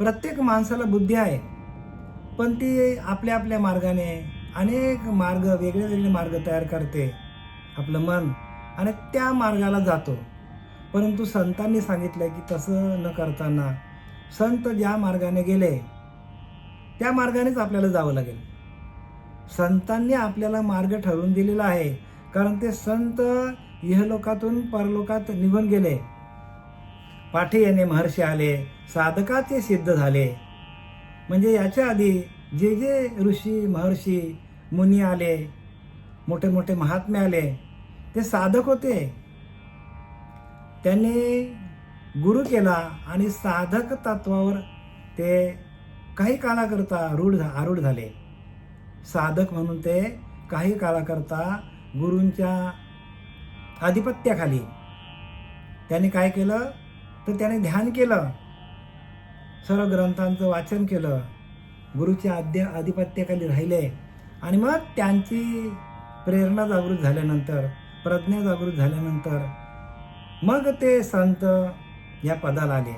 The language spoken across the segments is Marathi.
प्रत्येक माणसाला बुद्धी आहे. पण ती आपल्या आपल्या मार्गाने अनेक मार्ग वेगळे वेगळे मार्ग तयार करते आपलं मन. आणि त्या मार्गाला जातो. परंतु संतांनी सांगितलं की तसं न करताना संत ज्या मार्गाने गेले त्या मार्गानेच आपल्याला जावं लागेल. संतांनी आपल्याला मार्ग ठरवून दिलेला आहे. कारण ते संत इहलोकातून परलोकात निघून गेले. पाठी येणे महर्षी आले साधकाचे सिद्ध झाले. म्हणजे याच्या आधी जे जे ऋषी महर्षी मुनी आले मोठे मोठे महात्मे आले ते साधक होते. त्यांनी गुरु केला आणि साधक तत्वावर ते काही काळाकरता रूढ झा- आरूढ झाले. साधक म्हणून ते काही काळाकरता गुरूंच्या आधिपत्याखाली. त्यांनी काय केलं? तर त्याने ध्यान केलं. सर्व ग्रंथांचं वाचन केलं. गुरुच्या आद्य आधिपत्याखाली राहिले आणि मग त्यांची प्रेरणा जागृत झाल्यानंतर प्रज्ञा जागृत झाल्यानंतर मग ते संत या पदाला आले.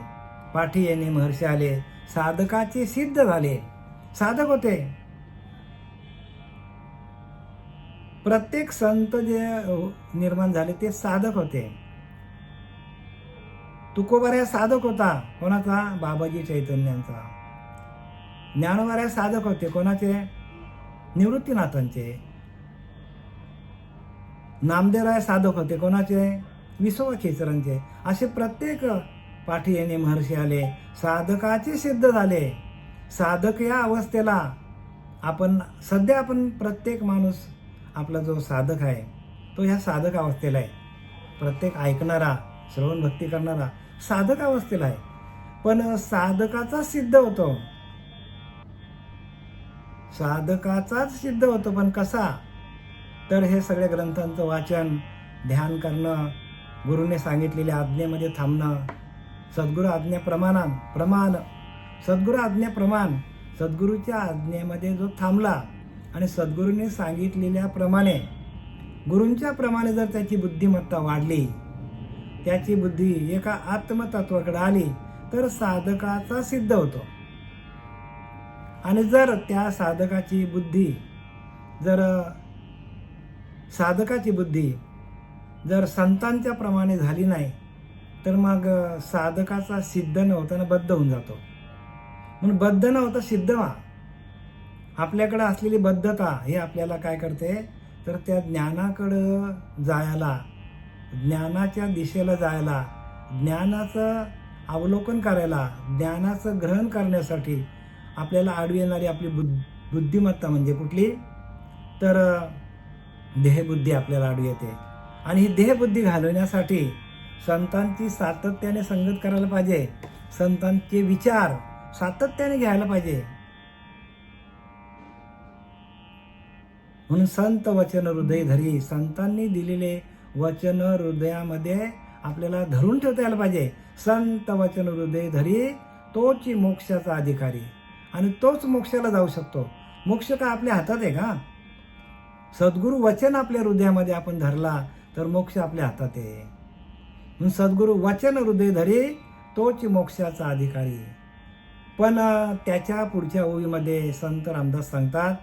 पाठी येणे महर्षी आले. साधकाचे सिद्ध झाले. साधक होते. प्रत्येक संत जे निर्माण झाले ते साधक होते. तुकोबाऱ्या साधक होता? कोणाचा? बाबाजी चैतन्यांचा. ज्ञानवाऱ्या साधक होते कोणाचे? निवृत्तीनाथांचे. नामदेवराय साधक होते कोणाचे? विसोबा खेचरांचे असे प्रत्येक पाठी यांनी महर्षी आले साधकाचे सिद्ध झाले. साधक या अवस्थेला आपण सध्या आपण प्रत्येक माणूस आपला जो साधक आहे तो ह्या साधक अवस्थेला आहे. प्रत्येक ऐकणारा श्रवण भक्ती करणारा साधक अवस्थेला आहे. पण साधकाचा सिद्ध होतो. साधकाचाच सिद्ध होतो पण कसा? तर हे सगळ्या ग्रंथांचं वाचन ध्यान करणं गुरुने सांगितलेल्या आज्ञेमध्ये थांबणं सद्गुरू आज्ञा प्रमाणान प्रमाण सद्गुरू आज्ञा प्रमाण सद्गुरूच्या आज्ञेमध्ये जो थांबला आणि सद्गुरूने सांगितलेल्या प्रमाणे गुरूंच्या प्रमाणे जर त्याची बुद्धिमत्ता वाढली त्याची बुद्धी एका आत्मतत्वाकडे आली तर साधकाचा सिद्ध होतो. आणि जर त्या साधकाची बुद्धी जर साधकाची बुद्धी जर संतांच्या प्रमाणे झाली नाही तर मग साधकाचा सिद्ध न होताना बद्ध होऊन जातो. म्हणून बद्ध न होता सिद्ध व्हा. आपल्याकडं असलेली बद्धता हे आपल्याला काय करते? तर त्या ज्ञानाकडं जायला ज्ञानाच्या दिशेला जायला ज्ञानाचं अवलोकन करायला ज्ञानाचं ग्रहण करण्यासाठी आपल्याला आडवी येणारी आपली बुद्ध बुद्धिमत्ता म्हणजे कुठली? तर देहबुद्धी आपल्याला आडवी येते. आणि ही देहबुद्धी घालवण्यासाठी संतांची सातत्याने संगत करायला पाहिजे. संतांचे विचार सातत्याने घ्यायला पाहिजे. म्हणून संत वचन हृदय धरी संतांनी दिलेले वचन हृदयामध्ये आपल्याला धरून ठेवता यायला पाहिजे. संत वचन हृदय धरी तोच मोक्षाचा अधिकारी. आणि तोच मोक्षाला जाऊ शकतो. मोक्ष का आपल्या हातात आहे का? सद्गुरू वचन आपल्या हृदयामध्ये आपण धरला तर मोक्ष आपल्या हातात आहे. म्हणून सद्गुरू वचन हृदय धरी तोच मोक्षाचा अधिकारी. पण त्याच्या पुढच्या ओळीमध्ये संत रामदास सांगतात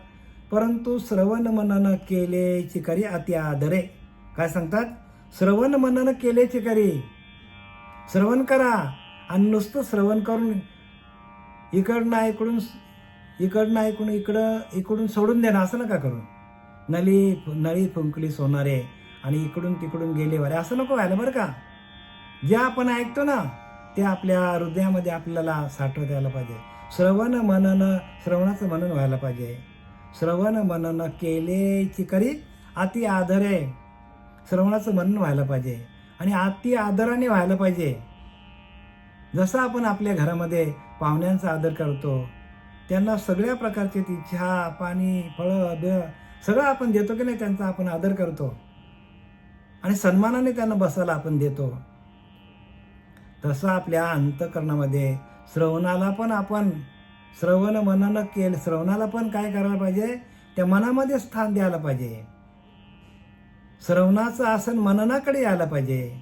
परंतु श्रवण मनन केले चिकारी अति आदरे. काय सांगतात? श्रवण मनन केल्याचे करी श्रवण करा. आणि नुसतं श्रवण करून इकडनं ऐकडून इकडनं ऐकून इकडं इकडून सोडून देणं असं नका करू. नळी नळी फुंकली सोनारे आणि इकडून तिकडून गेले वारे असं नको व्हायला बरं का. जे आपण ऐकतो ना ते आपल्या हृदयामध्ये आपल्याला साठवत यायला पाहिजे. श्रवण मनन श्रवणाचं मनन व्हायला पाहिजे. श्रवण मनन केले चिकरी अति आदरे. श्रवणाचं मनन व्हायला पाहिजे आणि अति आदराने व्हायला पाहिजे. जसं आपण आपल्या घरामध्ये पाहुण्यांचा आदर करतो त्यांना सगळ्या प्रकारचे ती चहा पाणी फळं बिळ सगळं आपण देतो की नाही त्यांचा आपण आदर करतो. आणि सन्मानाने त्यांना बसायला आपण देतो. तसं आपल्या अंतकरणामध्ये श्रवणाला पण आपण श्रवण मनन केलं श्रवणाला पण काय करायला पाहिजे? त्या मनामध्ये स्थान द्यायला पाहिजे. श्रवणाचं आसन मननाकडे आलं पाहिजे.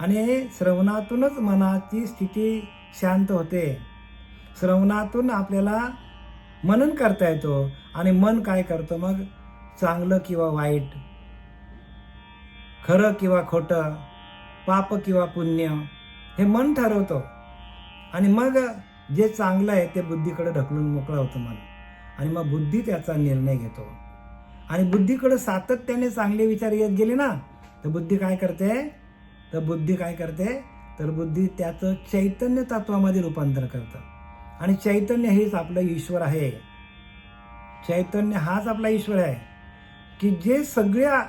आणि श्रवणातूनच मनाची स्थिती शांत होते. श्रवणातून आपल्याला मनन करता येतो. आणि मन काय करतं मग? चांगलं किंवा वाईट. खरं किंवा खोटं. पाप किंवा पुण्य. हे मन ठरवतो. आणि मग जे चांगलं आहे ते बुद्धीकडे ढकलून मोकळं होतं मन. आणि मग बुद्धी त्याचा निर्णय घेतो. आणि बुद्धीकडे सातत्याने चांगले विचार येत गेले ना तर बुद्धी काय करते? तर बुद्धी काय करते? तर बुद्धी त्याचं चैतन्य तत्वामध्ये रूपांतर करतं. आणि चैतन्य हेच आपलं ईश्वर आहे. चैतन्य हाच आपला ईश्वर आहे. की जे सगळ्या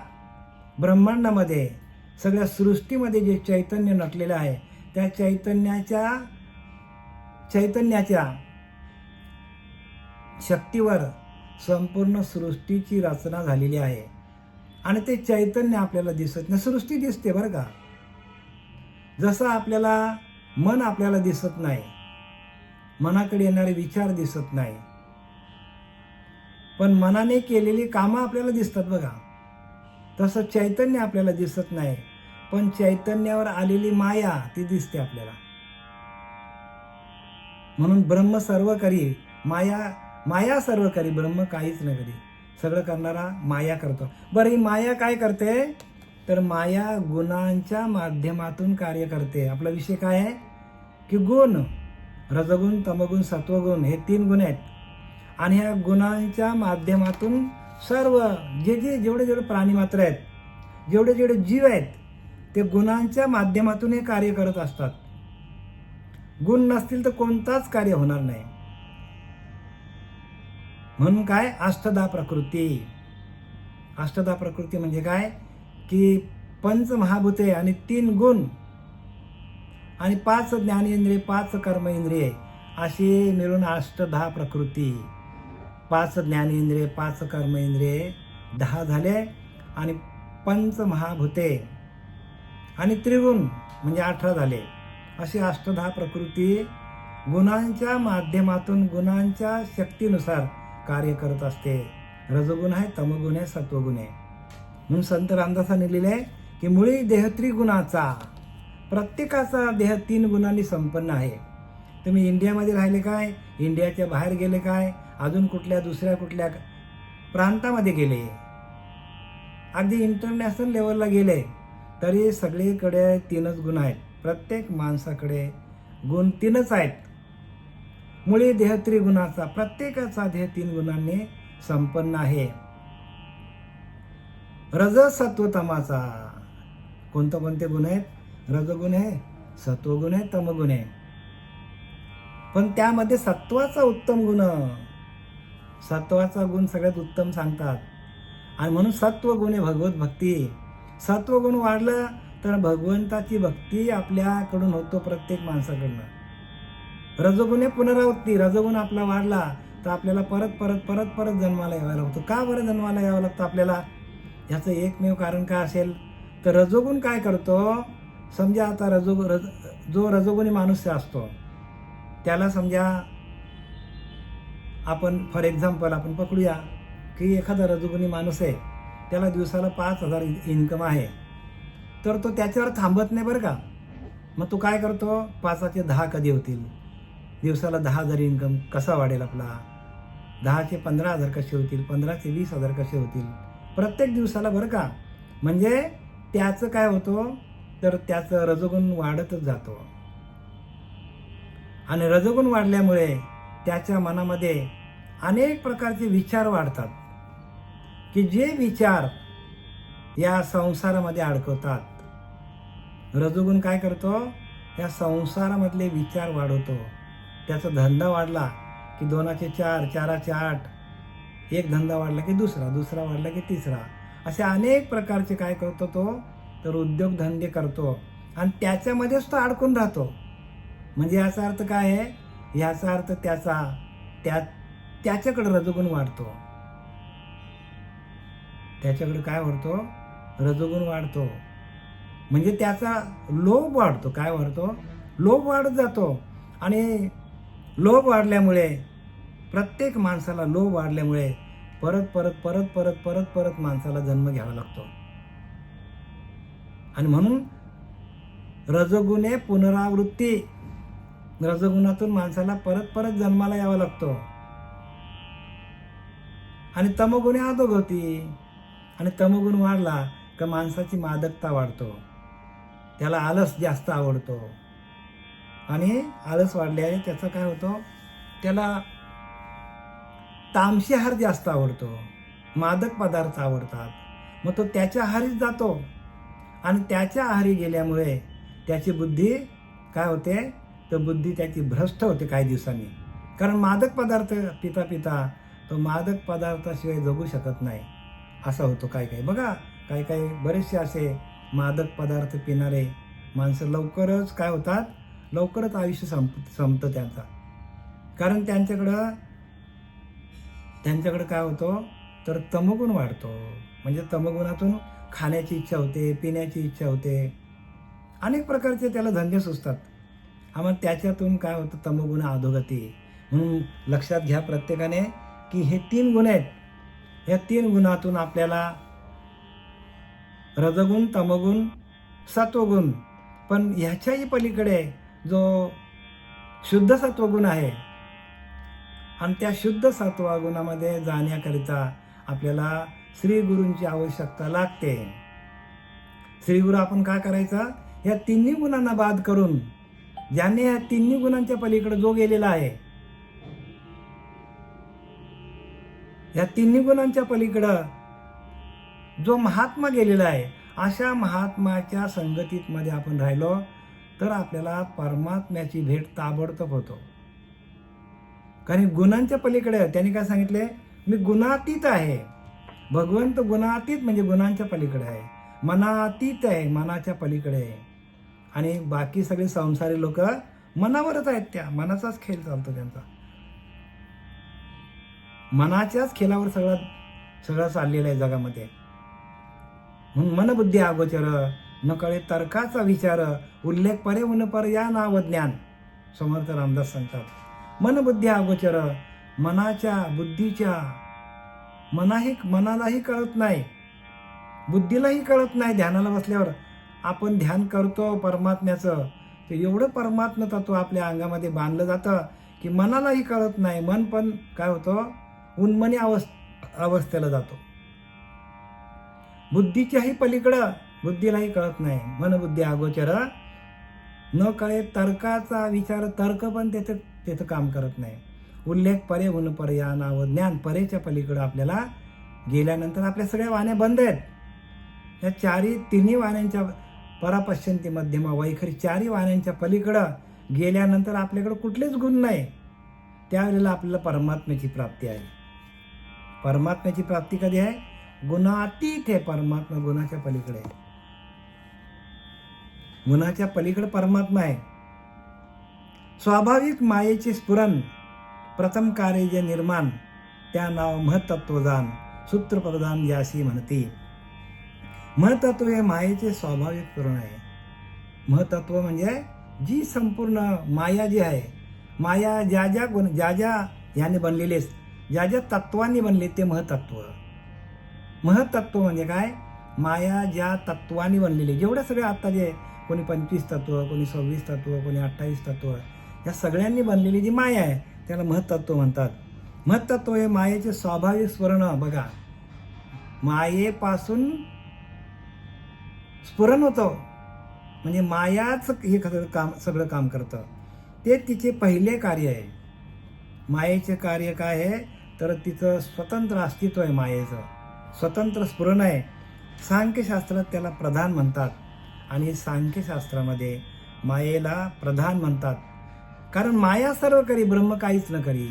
ब्रह्मांडामध्ये सगळ्या सृष्टीमध्ये जे चैतन्य नटलेलं आहे त्या चैतन्याच्या चैतन्याच्या शक्तीवर संपूर्ण सृष्टीची रचना झालेली आहे. आणि ते चैतन्य आपल्याला दिसत नाही. सृष्टी दिसते बरं का? जसं आपल्याला मन आपल्याला दिसत नाही मनाकडे येणारे विचार दिसत नाही पण मनाने केलेली कामं आपल्याला दिसतात बघा. तसं चैतन्य आपल्याला दिसत नाही पण चैतन्यावर आलेली माया ती दिसते आपल्याला. म्हणून ब्रह्म सर्व करी माया माया सर्व करी ब्रह्म काहीच न करी. सगळं करणारा माया करतो. बरं ही माया काय करते? तर माया गुणांच्या माध्यमातून कार्य करते. आपला विषय काय आहे? की गुण रजगुण तमगुण सत्वगुण हे तीन गुण आहेत. आणि ह्या गुणांच्या माध्यमातून सर्व जे जे जेवढे जेवढे प्राणी मात्र आहेत जेवढे जेवढे जीव आहेत ते गुणांच्या माध्यमातून हे कार्य करत असतात. गुण नसतील तर कोणताच कार्य होणार नाही. म्हणून काय? अष्टदा प्रकृती. अष्टदा प्रकृती म्हणजे काय? की पंच महाभूते आणि तीन गुण आणि पाच ज्ञानेंद्रिय पाच कर्म इंद्रिय अशी मिळून अष्टदहा प्रकृती. पाच ज्ञानेंद्रिय पाच कर्म इंद्रिय दहा झाले आणि पंच महाभूते आणि त्रिगुण म्हणजे अठरा झाले. अशी अष्टदहा प्रकृती गुणांच्या माध्यमातून गुणांच्या शक्तीनुसार कार्य करत असते. रजगुण आहे तमगुण आहे सत्वगुण आहे. म्हणून संत रामदासाने लिहिले आहे की मुळी देहत्री गुणाचा प्रत्येकाचा देह तीन गुणांनी संपन्न आहे. तुम्ही इंडियामध्ये राहिले काय? इंडियाच्या बाहेर गेले काय? अजून कुठल्या दुसऱ्या कुठल्या प्रांतामध्ये गेले? अगदी इंटरनॅशनल लेवलला गेले. तरी सगळीकडे तीनच गुण आहेत. प्रत्येक माणसाकडे गुण तीनच आहेत. मुळे देह त्रिगुणाचा प्रत्येकाचा देह तीन गुणांनी संपन्न आहे. रज तमाचा कोणते कोणते गुण आहेत? रजगुण आहे सत्वगुण आहे तमगुण आहे. पण त्यामध्ये सत्वाचा उत्तम गुण सत्वाचा गुण सगळ्यात उत्तम सांगतात. आणि म्हणून सत्व गुण आहे भगवत भक्ती. सत्वगुण वाढलं तर भगवंताची भक्ती आपल्याकडून होतो प्रत्येक माणसाकडनं. रजगुण आहे पुनरावृत्ती रजगुण आपला वाढला तर आपल्याला परत परत परत परत जन्माला यावं लागतो का बरं जन्माला यावं लागतं आपल्याला? ह्याचं एकमेव कारण काय असेल? तर रजोगुण काय करतो? समजा आता रजो रज जो रजोगुणी माणूस असतो त्याला समजा आपण फॉर एक्झाम्पल आपण पकडूया की एखादा रजोगुणी माणूस आहे त्याला दिवसाला पाच हजार इन्कम आहे. तर तो त्याच्यावर थांबत नाही बरं का? मग तो काय करतो? पाचाचे दहा कधी होतील? दिवसाला दहा हजार इन्कम कसा वाढेल आपला? दहाचे पंधरा हजार कसे होतील? पंधराचे वीस हजार कसे होतील? प्रत्येक दिवसाला बरं का? म्हणजे त्याचं काय होतं? तर त्याचं रजोगुण वाढतच जातो. आणि रजोगुण वाढल्यामुळे त्याच्या मनामध्ये अनेक प्रकारचे विचार वाढतात. की जे विचार या संसारामध्ये अडकवतात रजोगुण काय करतो? या संसारामधले विचार वाढवतो. त्याचा धंदा वाढला की दोनाचे चार चाराचे आठ. एक धंदा वाढला की दुसरा दुसरा वाढला की तिसरा. असे अनेक प्रकारचे काय करतो तो? तर उद्योगधंदे करतो. आणि त्याच्यामध्येच तो अडकून राहतो. म्हणजे याचा अर्थ काय आहे? याचा अर्थ त्याचा त्या त्याच्याकडे रजोगुण वाढतो. त्याच्याकडे काय वाढतो? रजोगुण वाढतो. म्हणजे त्याचा लोभ वाढतो. काय वाढतो? लोभ वाढत जातो. आणि लोभ वाढल्यामुळे प्रत्येक माणसाला लोभ वाढल्यामुळे परत परत परत परत परत परत माणसाला जन्म घ्यावा लागतो. आणि म्हणून रजगुणे पुनरावृत्ती रजगुणातून माणसाला परत परत जन्माला यावं लागतो. आणि तमगुणे अधोगती आणि तमगुण वाढला का माणसाची मादकता वाढतो. त्याला आलस जास्त आवडतो. आणि आलस वाढल्याने त्याचं काय होतं? त्याला तामशी आहार जास्त आवडतो. मादक पदार्थ आवडतात. मग तो त्याच्या आहारीच जातो. आणि त्याच्या आहारी गेल्यामुळे त्याची बुद्धी काय होते? तर बुद्धी त्याची भ्रष्ट होते काही दिवसांनी. कारण मादक पदार्थ पिता पिता तो मादक पदार्थाशिवाय जगू शकत नाही. असा होतो काय काही. बघा काही काही बरेचसे असे मादक पदार्थ पिणारे माणसं लवकरच काय होतात? लवकरच आयुष्य संप संपतं त्यांचा. कारण त्यांच्याकडं त्यांच्याकडं काय होतं? तर तमगुण वाढतो. म्हणजे तमगुणातून खाण्याची इच्छा होते पिण्याची इच्छा होते. अनेक प्रकारचे त्याला धंदे सुचतात. मग त्याच्यातून काय होतं? तमगुण अधोगती. म्हणून लक्षात घ्या प्रत्येकाने की हे तीन गुण आहेत. या तीन गुणातून आपल्याला रजगुण तमगुण सत्वगुण. पण ह्याच्याही पलीकडे जो शुद्ध सत्वगुण आहे आणि त्या शुद्ध सत्वगुणामध्ये जाण्याकरिता आपल्याला श्री गुरूंची आवश्यकता लागते. श्रीगुरु आपण काय करायचा? या तिन्ही गुणांना बाद करून ज्याने या तिन्ही गुणांच्या पलीकडे जो गेलेला आहे या तिन्ही गुणांच्या पलीकडं जो महात्मा गेलेला आहे अशा महात्माच्या संगतीत मध्ये आपण राहिलो. तर आपल्याला परमात्म्याची भेट ताबडतोब होतो. कारण गुणांच्या पलीकडे त्यांनी काय सांगितले? मी गुणातीत आहे. भगवंत गुणातीत म्हणजे गुणांच्या पलीकडे आहे. मनातीत आहे मनाच्या पलीकडे आहे. आणि बाकी सगळे संसारी लोक मनावरच आहेत त्या. मनाचाच खेळ चालतो त्यांचा. मनाच्याच खेळावर सगळं सगळं चाललेलं आहे जगामध्ये. म्हणून मनबुद्धी अगोचर न कळे तर्काचा विचार उल्लेख परे उनपर या नाव ज्ञान. समर्थ रामदास सांगतात मनबुद्धी अगोचर मनाच्या बुद्धीच्या मनाही मनालाही कळत नाही. बुद्धीलाही कळत नाही ध्यानाला बसल्यावर. आपण ध्यान करतो परमात्म्याचं तर एवढं परमात्म तत्व आपल्या अंगामध्ये बांधलं जातं की मनालाही कळत नाही. मन पण काय होतं? उन्मनी अवस्थ अवस्थेला जातो. बुद्धीच्याही पलीकडं बुद्धीलाही कळत नाही. मनबुद्धी अगोचर. न कळे तर्काचा विचार तर्क पण त्याचं त्याचं काम करत नाही. उल्लेख परे उन पर या नाव ज्ञान परेच्या पलीकडं आपल्याला गेल्यानंतर आपल्या सगळ्या वाण्या बंद आहेत. या चारी तिन्ही वाण्यांच्या परापश्चंती मध्यमा वैखरी चारी वाण्यांच्या पलीकडं गेल्यानंतर आपल्याकडं कुठलेच गुण नाही. त्यावेळेला आपल्याला परमात्म्याची प्राप्ती आहे. परमात्म्याची प्राप्ती कधी आहे? गुणातीत आहे. परमात्मा गुणाच्या पलीकडे मनाच्या गुणाच्या पलीकडे परमात्मा आहे. स्वाभाविक मायेचे स्फुरण प्रथम कार्य जे निर्माण त्या नाव महतत्वदान सूत्रप्रदान याशी म्हणते. महतत्व हे मायेचे स्वाभाविक पूर्ण आहे. महतत्व म्हणजे जी संपूर्ण माया जी आहे माया ज्या ज्या गुण ज्या ज्या याने बनलेले ज्या ज्या तत्वांनी बनले ते महतत्व. महतत्व म्हणजे काय? माया ज्या तत्वांनी बनलेली जेवढ्या सगळ्या आता जे कोणी पंचवीस तत्व कोणी सव्वीस तत्व कोणी अठ्ठावीस तत्व. या सगळ्यांनी बनलेली जी माया आहे त्याला महतत्व म्हणतात. महत्तत्व हे मायेचे स्वाभाविक स्वर्ण बघा. मायेपासून स्फुरण होतं. म्हणजे मायाच हे सगळं काम सगळं काम करतं. ते तिचे पहिले कार्य आहे. मायेचे कार्य काय आहे? तर तिचं स्वतंत्र अस्तित्व आहे मायेचं. स्वतंत्र स्फुरण आहे. सांख्यशास्त्रात त्याला प्रधान म्हणतात. आणि सांख्यशास्त्रामध्ये मायेला प्रधान म्हणतात. कारण माया सर्व करी ब्रह्म काहीच न करी.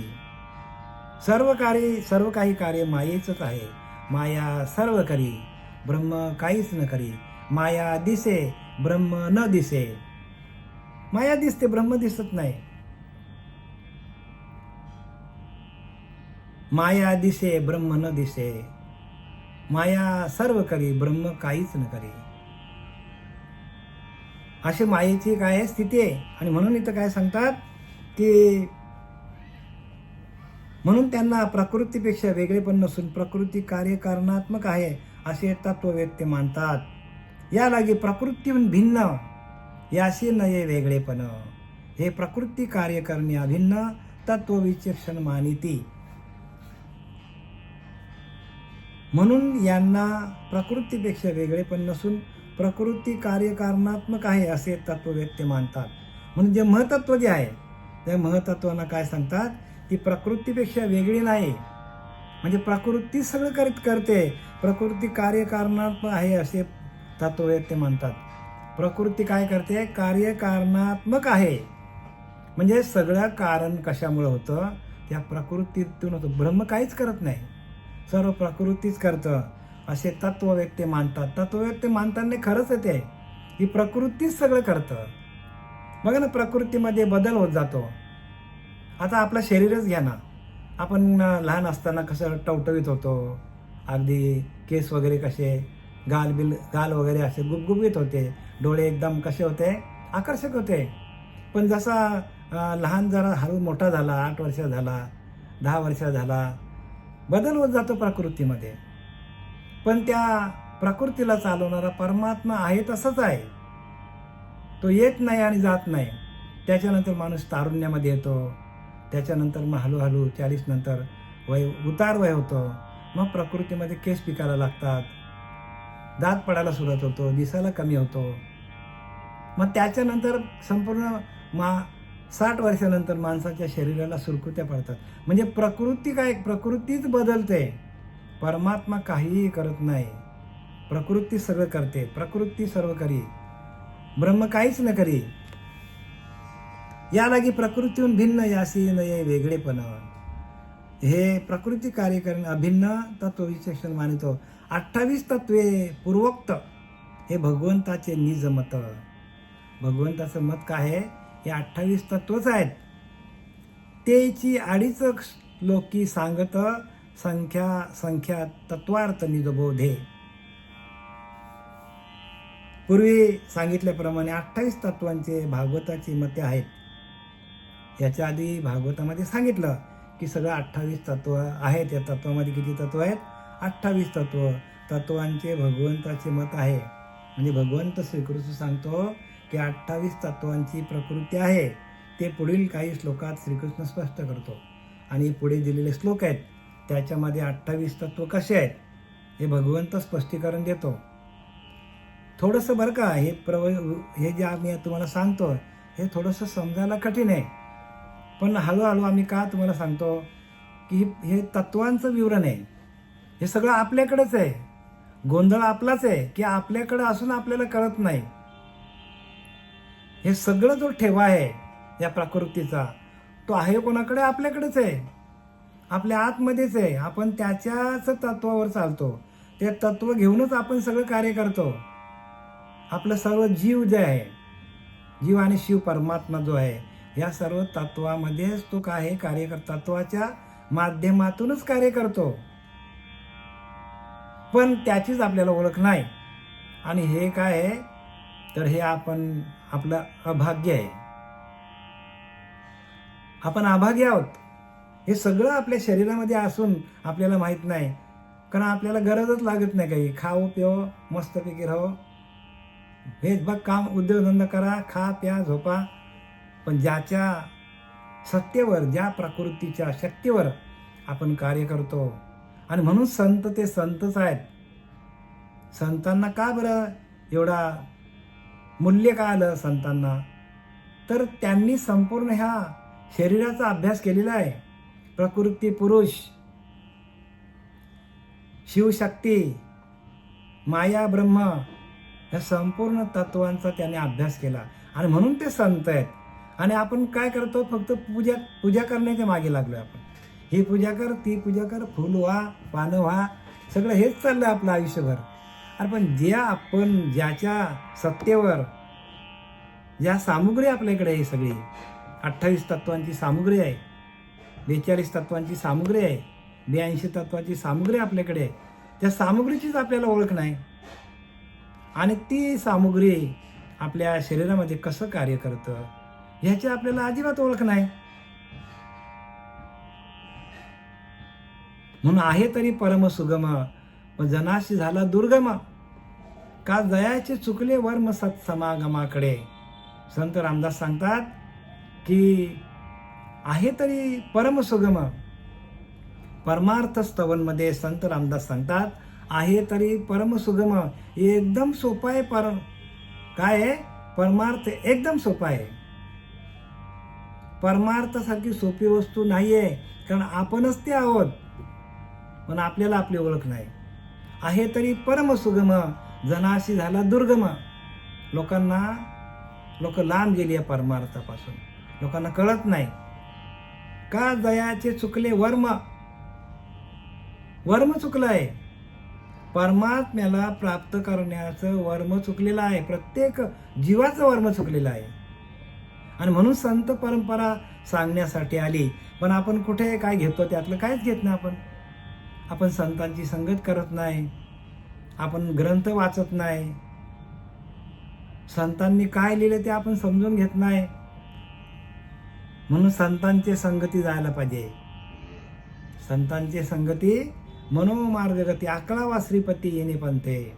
सर्व कार्य सर्व काही कार्य मायेचंच आहे. माया सर्व करी ब्रह्म काहीच न करी. माया दिसे ब्रह्म न दिसे. माया दिसते ब्रह्म दिसत नाही. माया दिसे ब्रह्म न दिसे. माया सर्व करी ब्रह्म काहीच न करी. अशी मायेची काय स्थिती आहे? आणि म्हणून इथं काय सांगतात की म्हणून त्यांना प्रकृतीपेक्षा वेगळेपण नसून प्रकृती कार्यकारणात्मक आहे असे तत्ववेत्ते मानतात. या लागी प्रकृतीहून भिन्न याशी नये वेगळेपण. हे प्रकृती कार्य करणे अभिन्न तत्वविचक्षण मानिती. म्हणून यांना प्रकृतीपेक्षा वेगळेपण नसून प्रकृती कार्यकारणात्मक आहे असे तत्ववेत्ते मानतात. म्हणून जे महतत्व जे आहे त्या महतत्वांना काय सांगतात? ती प्रकृतीपेक्षा वेगळी नाही. म्हणजे प्रकृती सगळं करत करते. प्रकृती कार्यकारणात्मक आहे असे तत्ववेत्ते मानतात. प्रकृती काय करते? कार्यकारणात्मक आहे. म्हणजे सगळं कारण कशामुळे होतं? त्या प्रकृतीतून होतं. ब्रह्म काहीच करत नाही. सर्व प्रकृतीच करतं. असे तत्व व्यक्ती मानतात. तत्वव्यक्ती मानताना खरंच येते ही प्रकृतीच सगळं करतं. बघा ना प्रकृतीमध्ये बदल होत जातो. आता आपलं शरीरच घ्या ना. आपण लहान असताना कसं टवटवीत होतो. अगदी केस वगैरे कसे गाल बिल गाल वगैरे असे गुबगुबीत होते. डोळे एकदम कसे होते? आकर्षक होते. पण जसा लहान जरा हळू मोठा झाला आठ वर्ष झाला दहा वर्ष झाला बदल होत जातो प्रकृतीमध्ये. पण त्या प्रकृतीला चालवणारा परमात्मा आहे तसंच आहे. तो येत नाही आणि जात नाही. त्याच्यानंतर माणूस तारुण्यामध्ये येतो. त्याच्यानंतर मग हळूहळू चाळीस नंतर वय उतार वय होतो. मग प्रकृतीमध्ये केस पिकायला लागतात. दात पडायला सुरुवात होतो. दिसायला कमी होतो. मग त्याच्यानंतर संपूर्ण मा साठ वर्षानंतर माणसाच्या शरीराला सुरकुत्या पडतात. म्हणजे प्रकृती काय? प्रकृतीच बदलते. परमात्मा काहीही करत नाही. प्रकृती सर्व करते. प्रकृती सर्व करी. ब्रह्म काहीच न करी. या लागी प्रकृतीहून भिन्न यासी नये वेगळेपण. हे प्रकृती कार्य करणे अभिन्न तत्व विशेषण मानितो. अठ्ठावीस तत्वे पूर्वोक्त. हे भगवंताचे निज मत. भगवंताचं मत काय आहे? हे अठ्ठावीस तत्वच आहेत. तेची अडीच लोकी सांगत संख्या संख्या तत्वार्थ निधबोधे पूर्वी सांगितल्याप्रमाणे अठ्ठावीस तत्वांचे भागवताची मते आहेत. याच्या आधी भागवतामध्ये सांगितलं की सगळं अठ्ठावीस तत्व आहेत. या तत्वामध्ये किती तत्व आहेत? अठ्ठावीस तत्व. तत्वांचे भगवंताचे मत आहे. म्हणजे भगवंत श्रीकृष्ण सांगतो की अठ्ठावीस तत्वांची प्रकृती आहे. ते पुढील काही श्लोकात श्रीकृष्ण स्पष्ट करतो. आणि पुढे दिलेले श्लोक आहेत. त्याच्यामध्ये अठ्ठावीस तत्व कसे आहेत हे भगवंत स्पष्टीकरण देतो. थोडंसं बरं का हे प्रव हे जे आम्ही तुम्हाला सांगतो हे थोडंसं समजायला कठीण आहे. पण हळूहळू आम्ही का तुम्हाला सांगतो की हे- तत्वांचं विवरण आहे. हे सगळं आपल्याकडेच आहे. गोंधळ आपलाच आहे की आपल्याकडं असून आपल्याला कळत नाही. हे सगळं जो ठेवा आहे या प्रकृतीचा तो आहे कोणाकडे? आपल्याकडेच आहे. आपल्या आतमध्येच आहे. आपण त्याच्याच तत्वावर चालतो. ते तत्व घेऊनच आपण सगळं कार्य करतो. आपलं सर्व जीव जे आहे जीव आणि शिव परमात्मा जो आहे या सर्व तत्वामध्येच तो काय कार्य कर तत्वाच्या माध्यमातूनच कार्य करतो. पण त्याचीच आपल्याला ओळख नाही. आणि हे काय आहे? तर हे आपण आपलं अभाग्य आहे. आपण अभाग्य आहोत. हे सगळं आपल्या शरीरामध्ये असून आपल्याला माहीत नाही. कारण आपल्याला गरजच लागत नाही काही. खाऊ पिओ मस्तपैकी राहो. हेच बघ काम उद्योगधंदा करा खा प्या झोपा. पण ज्याच्या सत्तेवर ज्या प्रकृतीच्या शक्तीवर आपण कार्य करतो. आणि म्हणून संत ते संतच आहेत. संतांना का बरं एवढा मूल्य का आलं संतांना? तर त्यांनी संपूर्ण ह्या शरीराचा अभ्यास केलेला आहे. प्रकृती पुरुष शिवशक्ती माया ब्रह्म या संपूर्ण तत्वांचा त्याने अभ्यास केला. आणि म्हणून ते संत आहेत. आणि आपण काय करतो? फक्त पूजा पूजा करण्याच्या मागे लागलो आपण. ही पूजा कर ती पूजा कर फुल व्हा पानं व्हा सगळं हेच चाललं आपलं आयुष्यभर. अरे पण ज्या आपण ज्याच्या सत्तेवर ज्या सामुग्री आपल्याकडे आहे सगळी अठ्ठावीस तत्वांची सामुग्री आहे बेचाळीस तत्वांची सामुग्री आहे ब्याऐंशी तत्वाची सामुग्री आपल्याकडे आहे. त्या सामुग्रीचीच आपल्याला ओळख नाही. आणि ती सामुग्री आपल्या शरीरामध्ये कसं कार्य करतं ह्याची आपल्याला अजिबात ओळख नाही. म्हणून आहे तरी परम सुगम व जनाशी झाला दुर्गम. का जयाचे चुकले वर्म सत्समागमाकडे? संत रामदास सांगतात की आहे तरी परमसुगम. परमार्थ स्तवनमध्ये संत रामदास सांगतात आहे तरी परमसुगम. एकदम सोपं आहे पर काय आहे? परमार्थ एकदम सोपा आहे. परमार्थासारखी सोपी वस्तू नाही आहे कारण आपणच ते आहोत पण आपल्याला आपली ओळख नाही. आहे तरी परमसुगम जनाशी झाला दुर्गम. लोकांना लोक लांब गेली आहे परमार्थापासून. लोकांना कळत नाही. का दयाचे चुकले वर्म? वर्म चुकलं आहे परमात्म्याला प्राप्त करण्याचं वर्म चुकलेलं आहे. प्रत्येक जीवाचं वर्म चुकलेलं आहे. आणि म्हणून संत परंपरा सांगण्यासाठी आली. पण आपण कुठे काय घेतो त्यातलं काहीच घेत नाही आपण. आपण संतांची संगत करत नाही. आपण ग्रंथ वाचत नाही. संतांनी काय लिहिलं ते आपण समजून घेत नाही. म्हणून संतांची संगती जायला पाहिजे. संतांची संगती मनोमार्गगती अकरावा श्रीपती येणे पंथे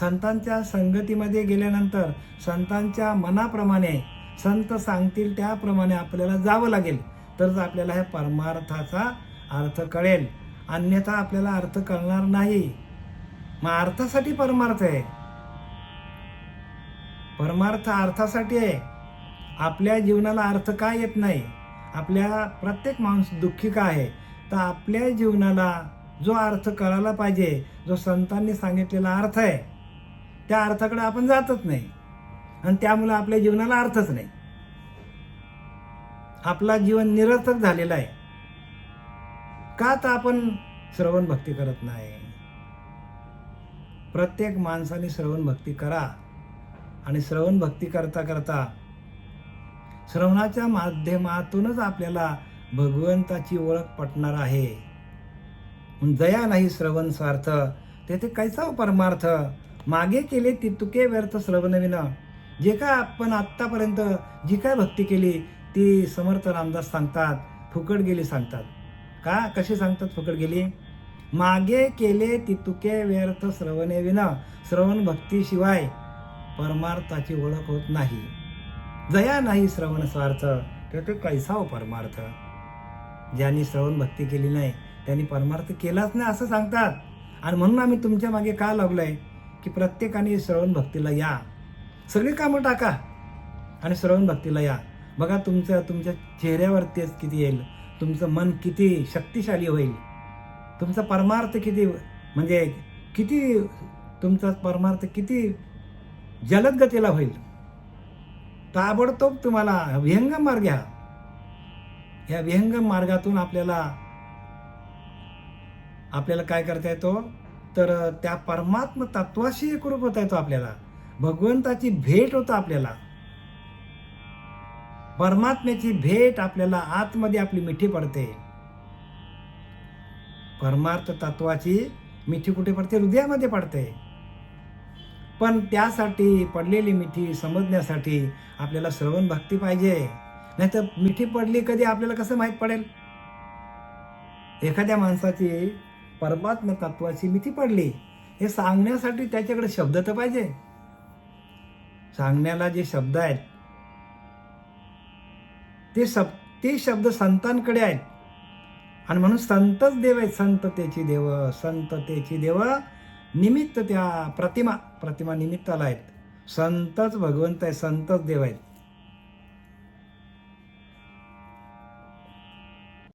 संतांच्या संगतीमध्ये गेल्यानंतर संतांच्या मनाप्रमाणे संत सांगतील त्याप्रमाणे आपल्याला जावं लागेल. तरच आपल्याला ह्या परमार्थाचा अर्थ कळेल. अन्यथा आपल्याला अर्थ कळणार नाही. मग अर्थासाठी परमार्थ आहे. परमार्थ अर्थासाठी आहे. आपल्या जीवनाला अर्थ का येत नाही? आपल्या प्रत्येक माणूस दुःखी का आहे? तर आपल्या जीवनाला जो अर्थ कळायला पाहिजे जो संतांनी सांगितलेला अर्थ आहे त्या अर्थाकडे आपण जातच नाही. आणि त्यामुळे आपल्या जीवनाला अर्थच नाही. आपला जीवन निरर्थक झालेला आहे. का तर आपण श्रवण भक्ती करत नाही? प्रत्येक माणसाने श्रवण भक्ती करा. आणि श्रवण भक्ती करता करता श्रवणाच्या माध्यमातूनच आपल्याला भगवंताची ओळख पटणार आहे. जया दया नाही श्रवण स्वार्थ तेथे कैसा परमार्थ मागे केले ती तुके व्यर्थ श्रवणविन जे काय आपण आत्तापर्यंत जी काय भक्ती केली ती समर्थ रामदास सांगतात फुकट गेली सांगतात. का? कशी सांगतात फुकट गेली? मागे केले ती तुके व्यर्थ श्रवणे विना श्रवण भक्तीशिवाय परमार्थाची ओळख होत नाही. जया नाही श्रवण स्वार्थ तर तो कैसा हो परमार्थ. ज्यांनी श्रवण भक्ती केली नाही त्यांनी परमार्थ केलाच नाही असं सांगतात. आणि म्हणून आम्ही तुमच्या मागे का लागलोय? की प्रत्येकाने श्रवण भक्तीला या. सगळी कामं टाका आणि श्रवण भक्तीला या. बघा तुमचं तुमच्या चेहऱ्यावरतीच किती येईल. तुमचं मन किती शक्तिशाली होईल. तुमचा परमार्थ किती म्हणजे किती तुमचा परमार्थ किती जलद गतीला होईल. ताबडतोब तुम्हाला विहंगम मार्ग घ्या. या व्यंगम मार्गातून आपल्याला आपल्याला काय करता येतो? तर त्या परमात्म तत्वाशी एकरूप होता येतो आपल्याला. भगवंताची भेट होतं आपल्याला. परमात्म्याची भेट आपल्याला आतमध्ये आपली मिठी पडते. परमार्थ तत्वाची मिठी कुठे पडते? हृदयामध्ये पडते. पण त्यासाठी पडलेली मिठी समजण्यासाठी आपल्याला श्रवण भक्ती पाहिजे. नाहीतर मिठी पडली कधी आपल्याला कसं माहीत पडेल? एखाद्या माणसाची परमात्म तत्वाची मिठी पडली हे सांगण्यासाठी त्याच्याकडे शब्द तर पाहिजे. सांगण्याला जे शब्द आहेत ते सब ते शब्द संतांकडे आहेत. आणि म्हणून संतच देव आहेत. संततेची देव संततेची देव निमित्त त्या प्रतिमा प्रतिमा निमित्ताला आहेत. संतच भगवंत आहे संतच देव आहेत.